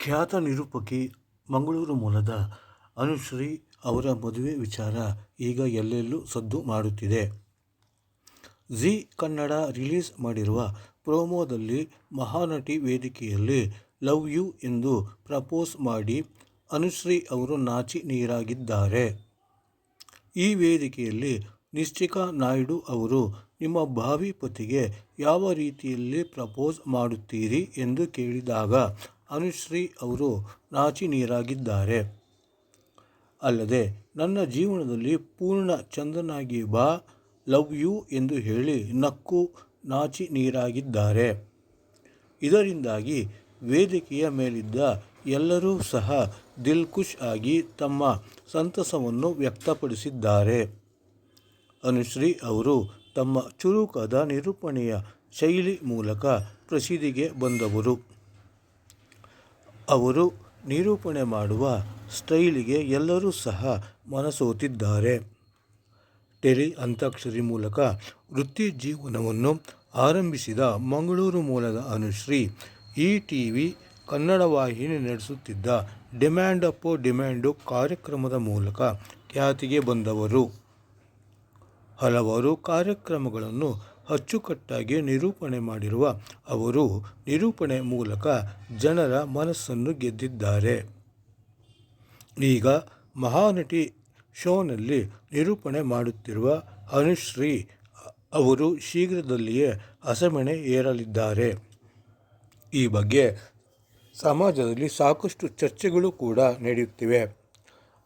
ಖ್ಯಾತ ನಿರೂಪಕಿ ಮಂಗಳೂರು ಮೂಲದ ಅನುಶ್ರೀ ಅವರ ಮದುವೆ ವಿಚಾರ ಈಗ ಎಲ್ಲೆಲ್ಲೂ ಸದ್ದು ಮಾಡುತ್ತಿದೆ. ಜಿ ಕನ್ನಡ ರಿಲೀಸ್ ಮಾಡಿರುವ ಪ್ರೋಮೋದಲ್ಲಿ ಮಹಾನಟಿ ವೇದಿಕೆಯಲ್ಲಿ ಲವ್ ಯು ಎಂದು ಪ್ರಪೋಸ್ ಮಾಡಿ ಅನುಶ್ರೀ ಅವರು ನಾಚಿ ನೀರಾಗಿದ್ದಾರೆ. ಈ ವೇದಿಕೆಯಲ್ಲಿ ನಿಶ್ಚಿಕಾ ನಾಯ್ಡು ಅವರು ನಿಮ್ಮ ಭಾವಿ ಪತಿಗೆ ಯಾವ ರೀತಿಯಲ್ಲಿ ಪ್ರಪೋಸ್ ಮಾಡುತ್ತೀರಿ ಎಂದು ಕೇಳಿದಾಗ ಅನುಶ್ರೀ ಅವರು ನಾಚಿ ನೀರಾಗಿದ್ದಾರೆ ಅಲ್ಲದೆ, ನನ್ನ ಜೀವನದಲ್ಲಿ ಪೂರ್ಣ ಚಂದನಾಗಿ ಬಾ, ಲವ್ ಯು ಎಂದು ಹೇಳಿ ನಕ್ಕು ನಾಚಿ ನೀರಾಗಿದ್ದಾರೆ ಇದರಿಂದಾಗಿ ವೇದಿಕೆಯ ಮೇಲಿದ್ದ ಎಲ್ಲರೂ ಸಹ ದಿಲ್ಖುಷ್ ಆಗಿ ತಮ್ಮ ಸಂತಸವನ್ನು ವ್ಯಕ್ತಪಡಿಸಿದ್ದಾರೆ. ಅನುಶ್ರೀ ಅವರು ತಮ್ಮ ಚುರುಕಾದ ನಿರೂಪಣೆಯ ಶೈಲಿ ಮೂಲಕ ಪ್ರಸಿದ್ಧಿಗೆ ಬಂದವರು. ಅವರು ನಿರೂಪಣೆ ಮಾಡುವ ಸ್ಟೈಲಿಗೆ ಎಲ್ಲರೂ ಸಹ ಮನಸೋತಿದ್ದಾರೆ. ಟೆರಿ ಅಂತಾಕ್ಷರಿ ಮೂಲಕ ವೃತ್ತಿ ಜೀವನವನ್ನು ಆರಂಭಿಸಿದ ಮಂಗಳೂರು ಮೂಲದ ಅನುಶ್ರೀ ಈ ಟಿ ವಿ ಕನ್ನಡ ವಾಹಿನಿ ನಡೆಸುತ್ತಿದ್ದ ಡಿಮ್ಯಾಂಡ್ ಅಪ್ಪೋ ಡಿಮ್ಯಾಂಡು ಕಾರ್ಯಕ್ರಮದ ಮೂಲಕ ಖ್ಯಾತಿಗೆ ಬಂದವರು. ಹಲವಾರು ಕಾರ್ಯಕ್ರಮಗಳನ್ನು ಅಚ್ಚುಕಟ್ಟಾಗಿ ನಿರೂಪಣೆ ಮಾಡಿರುವ ಅವರು ನಿರೂಪಣೆ ಮೂಲಕ ಜನರ ಮನಸ್ಸನ್ನು ಗೆದ್ದಿದ್ದಾರೆ. ಈಗ ಮಹಾನಟಿ ಶೋನಲ್ಲಿ ನಿರೂಪಣೆ ಮಾಡುತ್ತಿರುವ ಅನುಶ್ರೀ ಅವರು ಶೀಘ್ರದಲ್ಲಿಯೇ ಅಸಮಣೆ ಏರಲಿದ್ದಾರೆ. ಈ ಬಗ್ಗೆ ಸಮಾಜದಲ್ಲಿ ಸಾಕಷ್ಟು ಚರ್ಚೆಗಳು ಕೂಡ ನಡೆಯುತ್ತಿವೆ.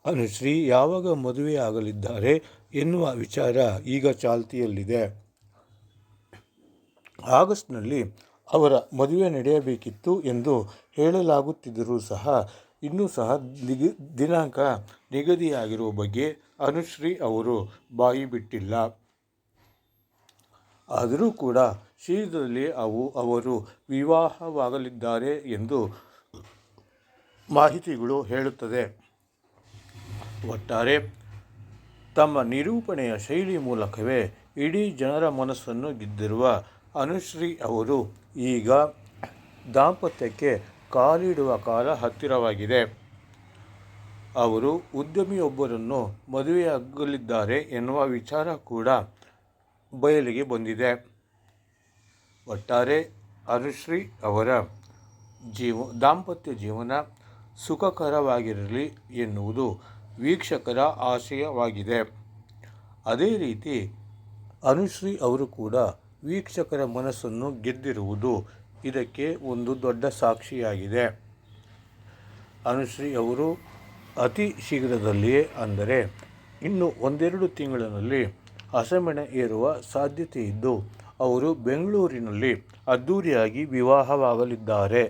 ಅನುಶ್ರೀ ಯಾವಾಗ ಮದುವೆಯಾಗಲಿದ್ದಾರೆ ಎನ್ನುವ ವಿಚಾರ ಈಗ ಚಾಲ್ತಿಯಲ್ಲಿದೆ. ಆಗಸ್ಟ್ನಲ್ಲಿ ಅವರ ಮದುವೆ ನಡೆಯಬೇಕಿತ್ತು ಎಂದು ಹೇಳಲಾಗುತ್ತಿದ್ದರೂ ಸಹ ಇನ್ನೂ ಸಹ ನಿಗ, ದಿನಾಂಕ ನಿಗದಿಯಾಗಿರುವ ಬಗ್ಗೆ ಅನುಶ್ರೀ ಅವರು ಬಾಯಿ ಬಿಟ್ಟಿಲ್ಲ. ಆದರೂ ಕೂಡ ಶೀಘ್ರದಲ್ಲಿ ಅವು, ಅವರು ವಿವಾಹವಾಗಲಿದ್ದಾರೆ ಎಂದು ಮಾಹಿತಿಗಳು ಹೇಳುತ್ತದೆ ಒಟ್ಟಾರೆ ತಮ್ಮ ನಿರೂಪಣೆಯ ಶೈಲಿ ಮೂಲಕವೇ ಇಡೀ ಜನರ ಮನಸ್ಸನ್ನು ಗೆದ್ದಿರುವ ಅನುಶ್ರೀ ಅವರು ಈಗ ದಾಂಪತ್ಯಕ್ಕೆ ಕಾಲಿಡುವ ಕಾಲ ಹತ್ತಿರವಾಗಿದೆ. ಅವರು ಉದ್ಯಮಿಯೊಬ್ಬರನ್ನು ಮದುವೆಯಾಗಲಿದ್ದಾರೆ ಎನ್ನುವ ವಿಚಾರ ಕೂಡ ಬಯಲಿಗೆ ಬಂದಿದೆ. ಒಟ್ಟಾರೆ ಅನುಶ್ರೀ ಅವರ ಜೀವ, ದಾಂಪತ್ಯ ಜೀವನ ಸುಖಕರವಾಗಿರಲಿ ಎನ್ನುವುದು ವೀಕ್ಷಕರ ಆಶಯವಾಗಿದೆ. ಅದೇ ರೀತಿ ಅನುಶ್ರೀ ಅವರು ಕೂಡ ವೀಕ್ಷಕರ ಮನಸ್ಸನ್ನು ಗೆದ್ದಿರುವುದು ಇದಕ್ಕೆ ಒಂದು ದೊಡ್ಡ ಸಾಕ್ಷಿಯಾಗಿದೆ. ಅನುಶ್ರೀ ಅವರು ಅತಿ ಶೀಘ್ರದಲ್ಲಿಯೇ ಅಂದರೆ ಇನ್ನು ಒಂದೆರಡು ತಿಂಗಳಿನಲ್ಲಿ ಹಸೆಮಣೆ ಏರುವ ಸಾಧ್ಯತೆ ಇದ್ದು ಅವರು ಬೆಂಗಳೂರಿನಲ್ಲಿ ಅದ್ಧೂರಿಯಾಗಿ ವಿವಾಹವಾಗಲಿದ್ದಾರೆ.